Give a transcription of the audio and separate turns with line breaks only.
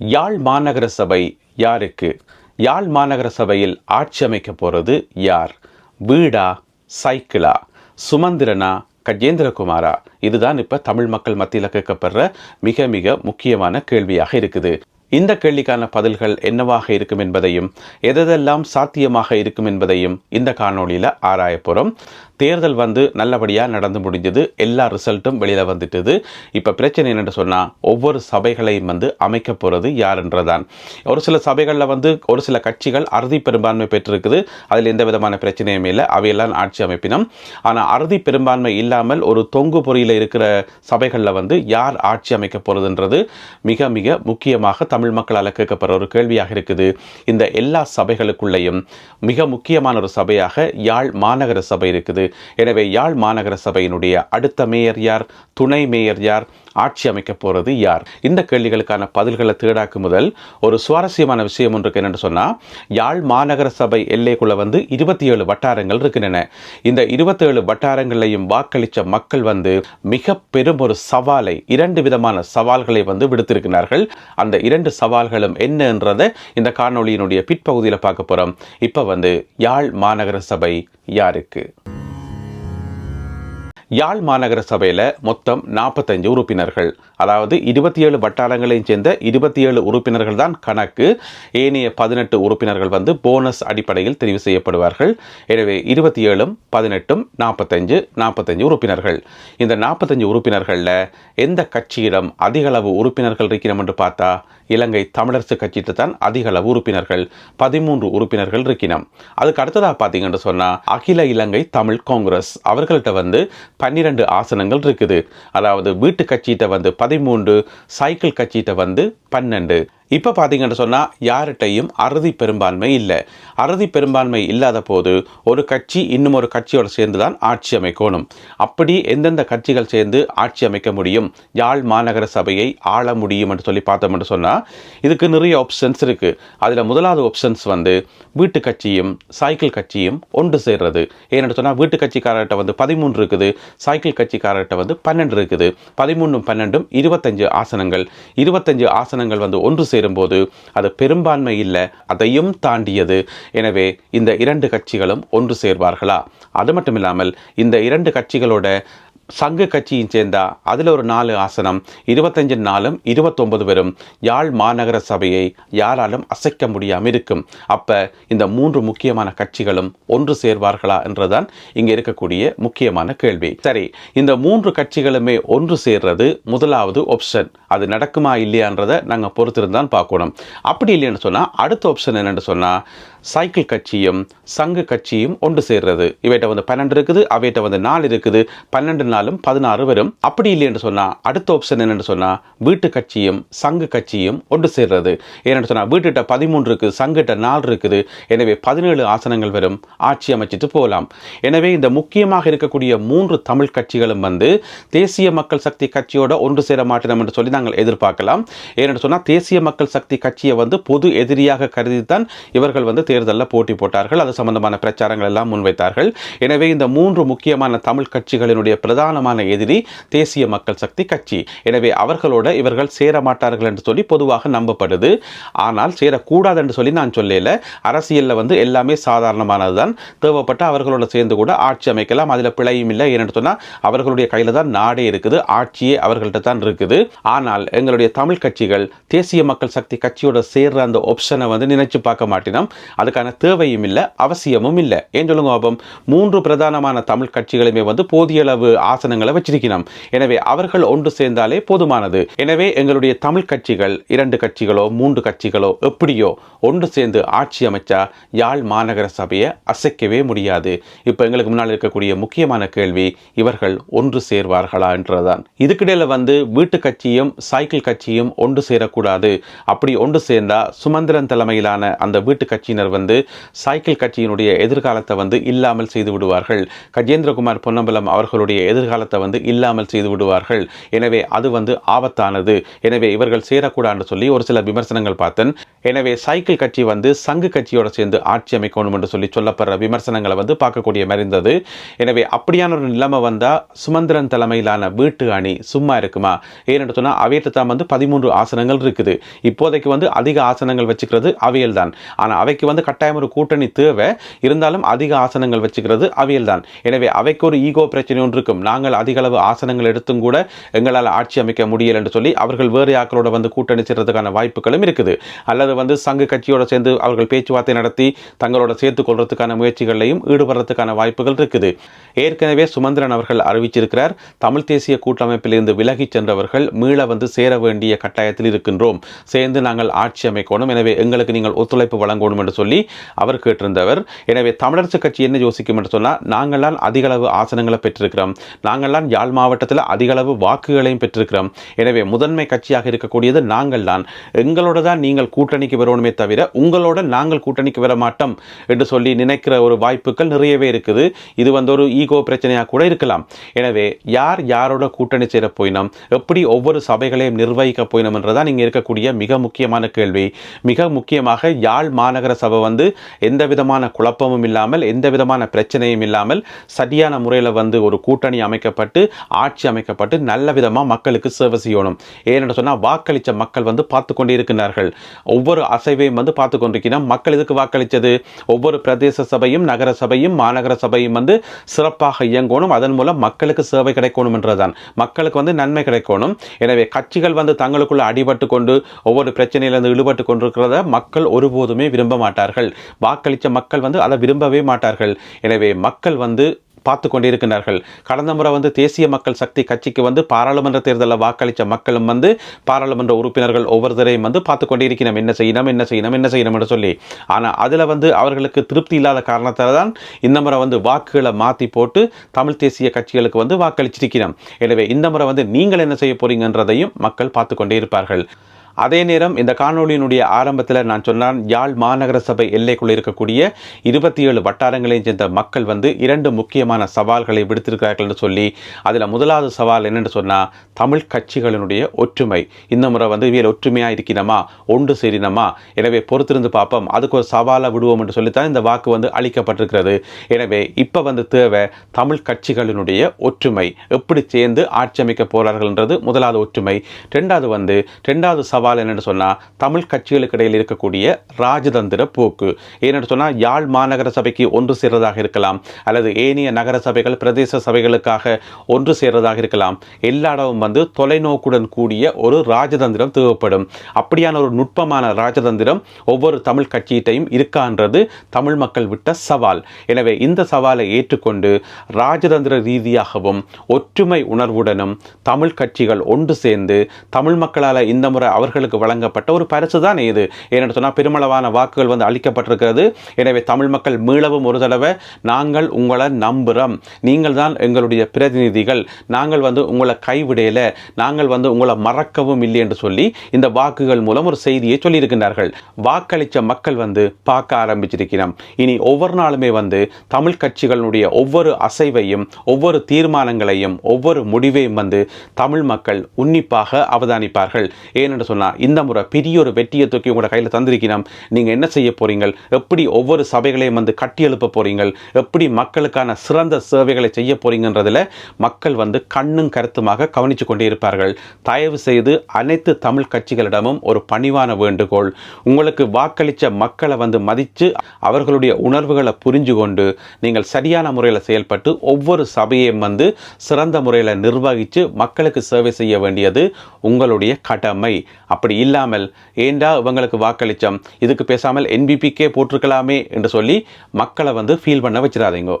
யாழ் மாநகர சபை யாருக்கு? யாழ் மாநகர சபையில் ஆட்சி அமைக்க போகிறது யார்? வீடா சைக்கிளா? சுமந்திரனா கஜேந்திரகுமாரா? இதுதான் இப்போ தமிழ் மக்கள் மத்தியில் கேட்கப்படுற மிக மிக முக்கியமான கேள்வியாக இருக்குது. இந்த கேள்விக்கான பதில்கள் என்னவாக இருக்கும் என்பதையும் எதெல்லாம் சாத்தியமாக இருக்கும் என்பதையும் இந்த காணொளியில் ஆராய போகிறோம் தேர்தல் வந்து நல்லபடியாக நடந்து முடிஞ்சது. எல்லா ரிசல்ட்டும் வெளியில் வந்துட்டுது. இப்போ பிரச்சனை என்னென்னு சொன்னால் ஒவ்வொரு சபைகளையும் வந்து அமைக்க போகிறது யாருன்றதான். ஒரு சில சபைகளில் வந்து ஒரு சில கட்சிகள் அறுதி பெரும்பான்மை பெற்றிருக்குது. அதில் எந்த விதமான பிரச்சனையும் இல்லை. அவையெல்லாம் ஆட்சி அமைப்பினம். ஆனால் அறுதி பெரும்பான்மை இல்லாமல் ஒரு தொங்கு பொறியில் இருக்கிற சபைகளில் வந்து யார் ஆட்சி அமைக்க போகிறதுன்றது மிக மிக முக்கியமாக தமிழ் மக்களால் கேட்கப்படுற ஒரு கேள்வியாக இருக்குது. இந்த எல்லா சபைகளுக்குள்ளேயும் மிக முக்கியமான ஒரு சபையாக யாழ் மாநகர சபை இருக்குது. எனவே யாழ் மாநகர சபையினுடைய அடுத்த மேயர் யார்? துணை மேயர் யார்? ஆட்சி அமைக்கப் போகிறது யார்? இந்த கேள்விகளுக்கான பதில்களை தேடாக்கு முதல் ஒரு சுவாரஸ்யமான விஷயம் ஒன்று இருக்கு என்னன்னு சொன்னால் யாழ் மாநகர சபை எல்லைக்குள்ளே வந்து இருபத்தி ஏழு வட்டாரங்கள் இருக்கின்றன. இந்த இருபத்தேழு வட்டாரங்களையும் வாக்களித்த மக்கள் வந்து மிக பெரும் ஒரு சவாலை இரண்டு விதமான சவால்களை வந்து விடுத்திருக்கிறார்கள். அந்த இரண்டு சவால்களும் என்னன்றதை இந்த காணொளியினுடைய பிற்பகுதியில் பார்க்க போகிறோம் இப்போ வந்து யாழ் மாநகர சபை யாருக்கு? யாழ் மாநகர சபையில் மொத்தம் நாற்பத்தஞ்சு உறுப்பினர்கள். அதாவது இருபத்தி ஏழு வட்டாரங்களையும் சேர்ந்த இருபத்தி ஏழு உறுப்பினர்கள் தான் கணக்கு. ஏனைய பதினெட்டு உறுப்பினர்கள் வந்து போனஸ் அடிப்படையில் தெரிவு செய்யப்படுவார்கள். எனவே இருபத்தி ஏழும் பதினெட்டும் நாற்பத்தஞ்சு நாற்பத்தஞ்சு உறுப்பினர்கள். இந்த நாற்பத்தஞ்சு உறுப்பினர்களில் எந்த கட்சியிடம் அதிகளவு உறுப்பினர்கள் இருக்கிறோம் என்று பார்த்தா இலங்கை தமிழரசு கட்சியிட்ட தான் அதிகளவு உறுப்பினர்கள் பதிமூன்று உறுப்பினர்கள் இருக்கிறோம். அதுக்கு அடுத்ததாக பார்த்தீங்கன்னு சொன்னால் அகில இலங்கை தமிழ் காங்கிரஸ். அவர்கள்ட்ட வந்து பன்னிரண்டு ஆசனங்கள் இருக்குது. அதாவது வீட்டு கட்சியிட்ட வந்து பதிமூன்று சைக்கிள் கட்சியிட்ட வந்து பன்னெண்டு. இப்போ பார்த்தீங்கன்னு சொன்னால் யார்கிட்டையும் அறுதி பெரும்பான்மை இல்லை. அறுதி பெரும்பான்மை இல்லாத போது ஒரு கட்சி இன்னும் ஒரு கட்சியோடு சேர்ந்து தான் ஆட்சி அமைக்கணும். அப்படி எந்தெந்த கட்சிகள் சேர்ந்து ஆட்சி அமைக்க முடியும்? யாழ் மாநகர சபையை ஆள முடியும் என்று சொல்லி பார்த்தோம்னு சொன்னால் இதுக்கு நிறைய ஆப்ஷன்ஸ் இருக்குது அதில் முதலாவது ஆப்ஷன்ஸ் வந்து வீட்டு கட்சியும் சைக்கிள் கட்சியும் ஒன்று சேர்றது. ஏன்னு சொன்னால் வீட்டு கட்சிக்காரர்கிட்ட வந்து பதிமூன்று இருக்குது சைக்கிள் கட்சிக்காரர்கிட்ட வந்து பன்னெண்டு இருக்குது. பதிமூணும் பன்னெண்டும் இருபத்தஞ்சு ஆசனங்கள். இருபத்தஞ்சு ஆசனங்கள் வந்து ஒன்று சேர் சேரும்போது அது பெரும்பான்மை இல்லை அதையும் தாண்டியது. எனவே இந்த இரண்டு கட்சிகளும் ஒன்று சேர்வார்களா? அது மட்டும் இல்லாமல் இந்த இரண்டு கட்சிகளோட சங்க கட்சியும் சேர்ந்தா அதில் ஒரு நாலு ஆசனம் இருபத்தஞ்சு நாளும் இருபத்தொன்பது வரும். யாழ் மாநகர சபையை யாராலும் அசைக்க முடியாமல் இருக்கும். அப்போ இந்த மூன்று முக்கியமான கட்சிகளும் ஒன்று சேர்வார்களா என்றுதான் இங்கே இருக்கக்கூடிய முக்கியமான கேள்வி. சரி இந்த மூன்று கட்சிகளுமே ஒன்று சேர்றது முதலாவது ஆப்ஷன் அது நடக்குமா இல்லையான்றதை நாங்கள் பொறுத்திருந்தான் பார்க்கணும். அப்படி இல்லைன்னு சொன்னால் அடுத்த ஆப்ஷன் என்னென்னு சொன்னால் சைக்கிள் கட்சியும் சங்கு கட்சியும் ஒன்று சேர்றது. இவைட்ட வந்து பன்னெண்டு இருக்குது அவைகிட்ட வந்து நாலு இருக்குது. பன்னெண்டு நாளும் பதினாறு வரும். அப்படி இல்லை என்று சொன்னால் அடுத்த ஆப்ஷன் என்னென்னு சொன்னால் வீட்டு கட்சியும் சங்கு கட்சியும் ஒன்று சேர்றது. ஏன்னு சொன்னால் வீட்டுகிட்ட பதிமூன்று இருக்குது சங்குகிட்ட நாலு இருக்குது. எனவே பதினேழு ஆசனங்கள் வரும். ஆட்சி அமைச்சிட்டு போகலாம் எனவே இந்த முக்கியமாக இருக்கக்கூடிய மூன்று தமிழ் கட்சிகளும் வந்து தேசிய மக்கள் சக்தி கட்சியோட ஒன்று சேர மாட்டோம் என்று சொல்லி நாங்கள் எதிர்பார்க்கலாம். ஏன்னு சொன்னால் தேசிய மக்கள் சக்தி கட்சியை வந்து பொது எதிரியாக கருதித்தான் இவர்கள் வந்து தேர்தலில் போட்டி போட்டார்கள். அது சம்பந்தமான பிரச்சாரங்கள் எல்லாம் முன்வைத்தார்கள். எனவே இந்த மூன்று முக்கியமான தமிழ் கட்சிகளினுடைய பிரதானமான எதிரி தேசிய மக்கள் சக்தி கட்சி. எனவே அவர்களோட இவர்கள் சேர மாட்டார்கள் என்று சொல்லி பொதுவாக நம்பப்படுது. ஆனால் சேரக்கூடாது என்று சொல்லி நான் சொல்லல. அரசியலில் வந்து எல்லாமே சாதாரணமானது தான் தேவைப்பட்ட அவர்களோட சேர்ந்து கூட ஆட்சி அமைக்கலாம். அதில் பிழையும் இல்லை ஏன்னு சொன்னால் அவர்களுடைய கையில் தான் நாடே இருக்குது. ஆட்சியே அவர்கள்ட்ட தான் இருக்குது. ஆனால் எங்களுடைய தமிழ் கட்சிகள் தேசிய மக்கள் சக்தி கட்சியோட சேர்ற அந்த ஆப்ஷனை வந்து நினைச்சு பார்க்க மாட்டினோம். அதுக்கான தேவையும் இல்லை அவசியமும் இல்லை. ஏன் சொல்லுங்க மூன்று பிரதானமான தமிழ் கட்சிகளுமே வந்து போதிய அளவு ஆசனங்களை வச்சிருக்கணும் எனவே அவர்கள் ஒன்று சேர்ந்தாலே போதுமானது. எனவே எங்களுடைய தமிழ் கட்சிகள் இரண்டு கட்சிகளோ மூன்று கட்சிகளோ எப்படியோ ஒன்று சேர்ந்து ஆட்சி அமைச்சா யாழ் மாநகர சபையை அசைக்கவே முடியாது. இப்போ எங்களுக்கு முன்னால் இருக்கக்கூடிய முக்கியமான கேள்வி இவர்கள் ஒன்று சேர்வார்களா என்றுதான் இதுக்கிடையில் வந்து வீட்டு கட்சியும் சைக்கிள் கட்சியும் ஒன்று சேரக்கூடாது. அப்படி ஒன்று சேர்ந்தா சுமந்திரன் தலைமையிலான அந்த வீட்டு கட்சியினர் வந்து சைக்கிள் கட்சியினுடைய எதிர்காலத்தை வந்து இல்லாமல் செய்து விடுவார்கள். கஜேந்திரகுமார் பொன்னம்பலம் அவர்களுடைய எதிர்காலத்தை வந்து இல்லாமல் செய்து விடுவார்கள். எனவே அது வந்து ஆபத்தானது. எனவே இவர்கள் சேரக்கூடாதுன்னு சொல்லி ஒரு சில விமர்சனங்கள் பார்த்தேன். எனவே சைக்கிள் கட்சி வந்து சங்கு கட்சியோடு சேர்ந்து ஆட்சி அமைக்கணும் என்று சொல்லி சொல்லப்படுற விமர்சனங்களை வந்து பார்க்கக்கூடிய மாதிரி இருந்தது எனவே அப்படியான ஒரு நிலைமை வந்தால் சுமந்திரன் தலைமையிலான வீட்டு அணி சும்மா இருக்குமா? ஏன்னு சொன்னால் அவையிட்ட தான் வந்து பதிமூன்று ஆசனங்கள் இருக்குது. இப்போதைக்கு வந்து அதிக ஆசனங்கள் வச்சுக்கிறது அவையல் தான் ஆனால் அவைக்கு வந்து கட்டாயம் ஒரு கூட்டணி தேவை. இருந்தாலும் அதிக ஆசனங்கள் வச்சுக்கிறது அவையில் தான் எனவே அவைக்கு ஒரு ஈகோ பிரச்சனை ஒன்று இருக்கும். நாங்கள் அதிக அளவு ஆசனங்கள் எடுத்தும் கூட எங்களால் ஆட்சி அமைக்க முடியல என்று சொல்லி அவர்கள் வேறு யாக்களோட வந்து கூட்டணி சேர்றதுக்கான வாய்ப்புகளும் இருக்குது. அல்லது வந்து சங்க கட்சியோட சேர்ந்து அவர்கள் பேச்சுவார்த்தை நடத்தி தங்களோட சேர்த்து கொள்றதுக்கான முயற்சிகளையும் ஈடுபடுறதுக்கான வாய்ப்புகள் இருக்குது. ஏற்கனவே சுமந்திரன் அவர்கள் அறிவிச்சிருக்கிறார் தமிழ் தேசிய கூட்டமைப்பிலிருந்து விலகி சென்றவர்கள் மீள வந்து சேர வேண்டிய கட்டாயத்தில் இருக்கின்றோம். சேர்ந்து நாங்கள் ஆட்சி அமைக்கணும். எனவே எங்களுக்கு நீங்கள் ஒத்துழைப்பு வழங்கணும் என்று சொல்லி அவர் கேட்டிருந்தவர். எனவே தமிழரசு கட்சி என்ன யோசிக்கும் என்று சொன்னால் நாங்கள்லாம் அதிகளவு ஆசனங்களை பெற்றிருக்கிறோம். நாங்கள்லாம் யாழ் மாவட்டத்தில் அதிக அளவு வாக்குகளையும் பெற்றிருக்கிறோம். எனவே முதன்மை கட்சியாக இருக்கக்கூடியது நாங்கள் தான் எங்களோட தான் நீங்கள் கூட்டணிக்கு வரணுமே தவிர உங்களோட நாங்கள் கூட்டணிக்கு வர மாட்டோம் என்று சொல்லி நினைக்கிற ஒரு வாய்ப்புகள் நிறையவே இருக்குது. இது வந்து ஒரு ஈகோ பிரச்சனையாக கூட இருக்கலாம். எனவே யார் யாரோட கூட்டணி சேர போயினோம்? எப்படி ஒவ்வொரு சபைகளையும் நிர்வகிக்க போயினோம் என்றதான் இங்கே இருக்கக்கூடிய மிக முக்கியமான கேள்வி. மிக முக்கியமாக யாழ் மாநகர சபை வந்து எந்த விதமான குழப்பமும் இல்லாமல் எந்த விதமான பிரச்சனையும் இல்லாமல் சரியான முறையில் வந்து ஒரு கூட்டணி அமைக்கப்பட்டு ஆட்சி அமைக்கப்பட்டு நல்ல விதமாக மக்களுக்கு சேவை செய்யணும். ஏன்னு சொன்னால் வாக்களித்த மக்கள் வந்து பார்த்து கொண்டு இருக்கின்றார்கள் ஒவ்வொரு அசைவையும் வந்து பார்த்து கொண்டிருக்கிறோம் மக்கள் இதுக்கு வாக்களித்தது ஒவ்வொரு பிரதேச சபையும் நகர சபையும் மாநகர சபையும் வந்து சிறப்பாக இயங்கணும். அதன் மூலம் மக்களுக்கு சேவை கிடைக்கணும் என்றதான். மக்களுக்கு வந்து நன்மை கிடைக்கணும். எனவே கட்சிகள் வந்து தங்களுக்குள்ள அடிபட்டு கொண்டு ஒவ்வொரு பிரச்சனையிலிருந்து ஈடுபட்டு கொண்டிருக்கிறத மக்கள் ஒருபோதுமே விரும்ப மாட்டார்கள். வாக்களித்த மக்கள் வந்து அதை விரும்பவே மாட்டார்கள். எனவே மக்கள் வந்து பார்த்து கொண்டிருக்கிறார்கள். கடந்த முறை வந்து தேசிய மக்கள் சக்தி கட்சிக்கு வந்து பாராளுமன்ற தேர்தலில் வாக்களித்த மக்களும் வந்து பாராளுமன்ற உறுப்பினர்கள் ஒவ்வொருத்தரையும் வந்து பார்த்து கொண்டிருக்கணும் என்ன செய்யணும் என்ன செய்யணும் என்ன செய்யணும் என்று சொல்லி. ஆனால் அதில் வந்து அவர்களுக்கு திருப்தி இல்லாத காரணத்தால் தான் இந்த முறை வந்து வாக்குகளை மாற்றி போட்டு தமிழ் தேசிய கட்சிகளுக்கு வந்து வாக்களிச்சிருக்கிறோம். எனவே இந்த முறை வந்து நீங்கள் என்ன செய்ய போறீங்கன்றதையும் மக்கள் பார்த்து கொண்டே இருப்பார்கள் அதே நேரம் இந்த காணொளியினுடைய ஆரம்பத்தில் நான் சொன்னான் யாழ் மாநகர சபை எல்லைக்குள் இருக்கக்கூடிய இருபத்தி ஏழு வட்டாரங்களையும் சேர்ந்த மக்கள் வந்து இரண்டு முக்கியமான சவால்களை விடுத்திருக்கிறார்கள் என்று சொல்லி அதில் முதலாவது சவால் என்னென்னு சொன்னால் தமிழ் கட்சிகளினுடைய ஒற்றுமை. இந்த முறை வந்து இவியல் ஒற்றுமையாக இருக்கிறோமா ஒன்று சேரினமா? எனவே பொறுத்திருந்து பார்ப்போம். அதுக்கு ஒரு சவாலை விடுவோம் என்று சொல்லித்தான் இந்த வாக்கு வந்து அளிக்கப்பட்டிருக்கிறது. எனவே இப்போ வந்து தேவை தமிழ் கட்சிகளினுடைய ஒற்றுமை. எப்படி சேர்ந்து ஆட்சி அமைக்க போகிறார்கள்ன்றது முதலாவது ஒற்றுமை. ரெண்டாவது வந்து ரெண்டாவது சவால் சவால் என்னென்னு சொன்னால் தமிழ் கட்சிகளுக்கு இடையில் இருக்கக்கூடிய ராஜதந்திர போக்கு. ஏன்னு சொன்னால் யாழ் மாநகர சபைக்கு ஒன்று சேர்றதாக இருக்கலாம் அல்லது ஏனைய நகர சபைகள் பிரதேச சபைகளுக்காக ஒன்று சேர்றதாக இருக்கலாம். எல்லா இடமும் வந்து தொலைநோக்குடன் கூடிய ஒரு ராஜதந்திரம் தேவைப்படும். அப்படியான ஒரு நுட்பமான ராஜதந்திரம் ஒவ்வொரு தமிழ் கட்சியிட்டையும் இருக்கான்றது தமிழ் மக்கள் விட்ட சவால். எனவே இந்த சவாலை ஏற்றுக்கொண்டு ராஜதந்திர ரீதியாகவும் ஒற்றுமை உணர்வுடனும் தமிழ் கட்சிகள் ஒன்று சேர்ந்து தமிழ் மக்களால் இந்த முறை அவர் அவர்களுக்கு வழங்கப்பட்ட ஒரு பரிசு தான் இது? ஏன்னு சொன்னால் பெருமளவான வாக்குகள் வந்து அளிக்கப்பட்டிருக்கிறது. எனவே தமிழ் மக்கள் மீளவும் ஒரு தடவை நாங்கள் உங்களை நம்புகிறோம் நீங்கள் தான் எங்களுடைய பிரதிநிதிகள். நாங்கள் வந்து உங்களை கைவிடையில நாங்கள் வந்து உங்களை மறக்கவும் இல்லை என்று சொல்லி இந்த வாக்குகள் மூலம் ஒரு செய்தியை சொல்லியிருக்கின்றார்கள். வாக்களித்த மக்கள் வந்து பார்க்க ஆரம்பிச்சிருக்கிறோம். இனி ஒவ்வொரு நாளுமே வந்து தமிழ் கட்சிகளுடைய ஒவ்வொரு அசைவையும் ஒவ்வொரு தீர்மானங்களையும் ஒவ்வொரு முடிவையும் வந்து தமிழ் மக்கள் உன்னிப்பாக அவதானிப்பார்கள். ஏனென்று சொன்னால் இந்த முறை பெரிய ஒரு வெற்றியை தூக்கி உங்களோட கையில் தந்திருக்கிறோம். நீங்கள் என்ன செய்ய போறீங்கள்? எப்படி ஒவ்வொரு சபைகளையும் வந்து கட்டி எழுப்ப போறீங்கள்? எப்படி மக்களுக்கான சிறந்த சேவைகளை செய்ய போகிறீங்கன்றதில் மக்கள் வந்து கண்ணும் கருத்துமாக கவனித்து கொண்டே இருப்பார்கள். தயவு செய்து அனைத்து தமிழ் கட்சிகளிடமும் ஒரு பணிவான வேண்டுகோள். உங்களுக்கு வாக்களித்த மக்களை வந்து மதித்து அவர்களுடைய உணர்வுகளை புரிஞ்சு கொண்டு நீங்கள் சரியான முறையில் செயல்பட்டு ஒவ்வொரு சபையையும் வந்து சிறந்த முறையில் நிர்வகித்து மக்களுக்கு சேவை செய்ய வேண்டியது உங்களுடைய கடமை. அப்படி இல்லாமல் ஏண்டா இவங்களுக்கு வாக்களித்தோம் இதுக்கு பேசாமல் என்பிபிக்கே போட்டிருக்கலாமே என்று சொல்லி மக்களை வந்து ஃபீல் பண்ண வச்சிடாதீங்க.